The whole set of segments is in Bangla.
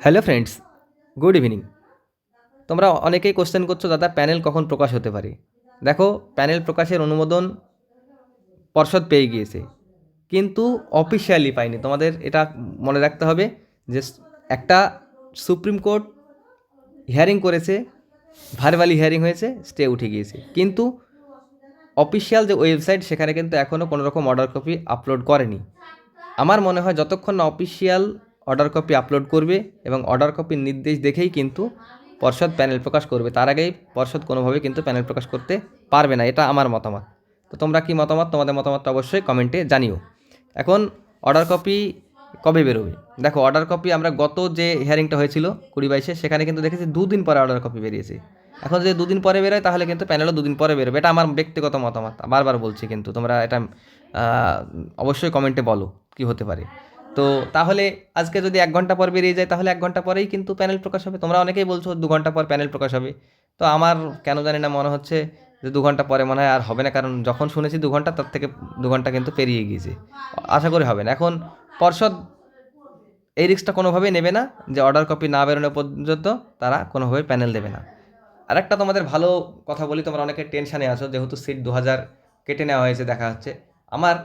হ্যালো ফ্রেন্ডস গুড ইভিনিং তোমরা অনেকেই কোশ্চেন করছ, দাদা প্যানেল কখন প্রকাশ হতে পারে? দেখো প্যানেল প্রকাশের অনুমোদন পর্ষদ পেয়ে গিয়েছে। কিন্তু অফিসিয়ালি পাইনি। তোমাদের এটা মনে রাখতে হবে যে, একটা সুপ্রিম কোর্ট হিয়ারিং করেছে ভারবালি হিয়ারিং হয়েছে স্টে উঠে গিয়েছে। কিন্তু অফিসিয়াল যে ওয়েবসাইট সেখানে কিন্তু এখনও কোনো রকম অর্ডার কপি আপলোড করেনি। আমার মনে হয় যতক্ষণ না অফিসিয়াল অর্ডার কপি আপলোড করবে এবং অর্ডার কপির নির্দেশ দেখেই কিন্তু পর্ষদ প্যানেল প্রকাশ করবে। তার আগেই পর্ষদ কোনোভাবে কিন্তু প্যানেল প্রকাশ করতে পারবে না, এটা আমার মতামত। তো তোমরা কি মতামত? তোমাদের মতামতটা অবশ্যই কমেন্টে জানিও। এখন অর্ডার কপি কবে বেরোবে? দেখো অর্ডার কপি আমরা গত যে হিয়ারিংটা হয়েছিল কুড়ি বাইশে, সেখানে কিন্তু দেখেছি দুদিন পরে অর্ডার কপি বেরিয়েছে। এখন যদি দুদিন পরে বেরোয়, তাহলে কিন্তু প্যানেলও দুদিন পরে বেরোবে। এটা আমার ব্যক্তিগত মতামত, বারবার বলছি কিন্তু তোমরা এটা অবশ্যই কমেন্টে বলো কি হতে পারে। তো তাহলে আজকে যদি এক ঘণ্টা পর বেরিয়ে যায়, তাহলে এক ঘণ্টা পরেই কিন্তু প্যানেল প্রকাশ হবে। তোমরা অনেকেই বলছো দু ঘণ্টা পর প্যানেল প্রকাশ হবে। তো আমার কেন জানি না মনে হচ্ছে যে দু ঘণ্টা পরে মনে হয় আর হবে না, কারণ যখন শুনেছি দু ঘণ্টা, তার থেকে দু ঘণ্টা কিন্তু পেরিয়ে গিয়েছে। আশা করি হবে না। এখন পর্ষদ এই রিস্কটা কোনোভাবেই নেবে না যে অর্ডার কপি না বেরোনো পর্যন্ত তারা কোনোভাবে প্যানেল দেবে না। আরেকটা তোমাদের ভালো কথা বলি, তোমরা অনেকে টেনশানে আছো, যেহেতু সিট দু হাজার কেটে নেওয়া হয়েছে, দেখা হচ্ছে। আমার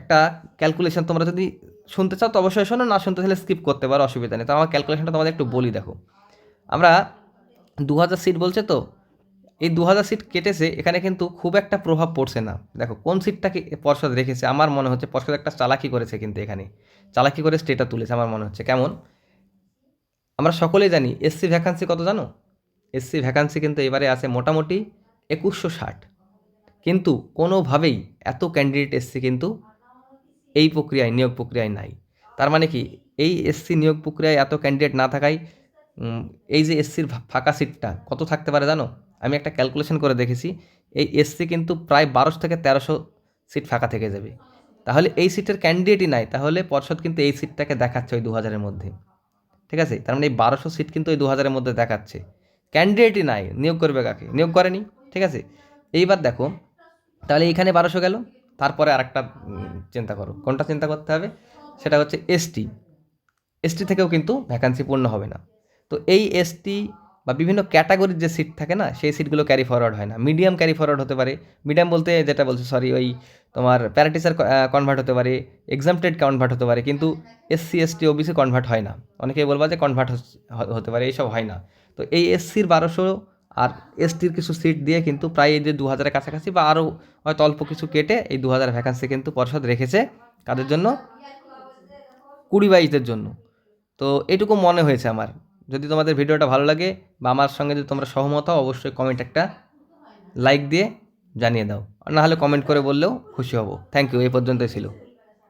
একটা ক্যালকুলেশন তোমরা যদি শুনতে চাও তো অবশ্যই শোনো, না শুনতে চাইলে স্কিপ করতে পারো, অসুবিধা নেই। তো আমার ক্যালকুলেশনটা তোমাদের একটু বলি দেখো। আমরা দু হাজার সিট বলছে তো, এই দু হাজার সিট কেটেছে, এখানে কিন্তু খুব একটা প্রভাব পড়ছে না। দেখো, কোন সিটটাকে পর্ষদ রেখেছে, আমার মনে হচ্ছে পর্ষদ একটা চালাকি করেছে কিন্তু এখানে। চালাকি করে স্টেটা তুলেছে, আমার মনে হচ্ছে। কেমন? আমরা সকলেই জানি এসসি ভ্যাকান্সি কত জানো? এসসি ভ্যাকান্সি কিন্তু এবারে আছে মোটামুটি একুশশো ষাট। কিন্তু কোনোভাবেই এত ক্যান্ডিডেট এসসি কিন্তু এই প্রক্রিয়ায়, নিয়োগ প্রক্রিয়ায় নাই। তার মানে কি? এই এসসি নিয়োগ প্রক্রিয়ায় এত ক্যান্ডিডেট না থাকায় এই যে এসসির ফাঁকা সিটটা কত থাকতে পারে জানো? আমি একটা ক্যালকুলেশন করে দেখেছি, এই এসসি কিন্তু প্রায় বারোশো থেকে তেরোশো সিট ফাঁকা থেকে যাবে। তাহলে এই সিটের ক্যান্ডিডেটই নাই, তাহলে পর্ষদ কিন্তু এই সিটটাকে দেখাচ্ছে ওই দু হাজারের মধ্যে। ঠিক আছে? তার মানে এই বারোশো সিট কিন্তু ওই দু হাজারের মধ্যে দেখাচ্ছে। ক্যান্ডিডেটই নাই, নিয়োগ করবে কাকে? নিয়োগ করেনি। ঠিক আছে? এইবার দেখো, তাহলে এইখানে বারোশো গেল। তারপরে আরেকটা চিন্তা করো। কোনটা চিন্তা করতে হবে? সেটা হচ্ছে এসটি এসটি থেকেও কিন্তু ভ্যাকান্সি পূর্ণ হবে না। তো এই এসটি বা বিভিন্ন ক্যাটাগরির যে সিট থাকে না, সেই সিটগুলো ক্যারি ফরওয়ার্ড হয় না। মিডিয়াম ক্যারি ফরওয়ার্ড হতে পারে। মিডিয়াম বলতে যেটা বলছে সরি ওই তোমার প্যারাটিসার কনভার্ট হতে পারে এক্সামটেড কনভার্ট হতে পারে, কিন্তু এসসি এসটি ওবিসি কনভার্ট হয় না। অনেকেই বলবা যে কনভার্ট হতে পারে, এইসব হয় না। তো এই এসসির বারোশো আর এসটির কিছু সিট দিয়ে কিন্তু প্রায় এই যে দু হাজারের কাছাকাছি বা আরও হয়তো অল্প কিছু কেটে এই দু হাজার ভ্যাকান্সি কিন্তু পর্ষদ রেখেছে কাদের জন্য? কুড়ি বাইশদের জন্য। তো এটুকু মনে হয়েছে আমার। যদি তোমাদের ভিডিওটা ভালো লাগে বা আমার সঙ্গে যদি তোমরা সহমত হও, অবশ্যই কমেন্ট একটা লাইক দিয়ে জানিয়ে দাও। আর না হলে কমেন্ট করে বললেও খুশি হব। থ্যাংক ইউ এই পর্যন্তই ছিল।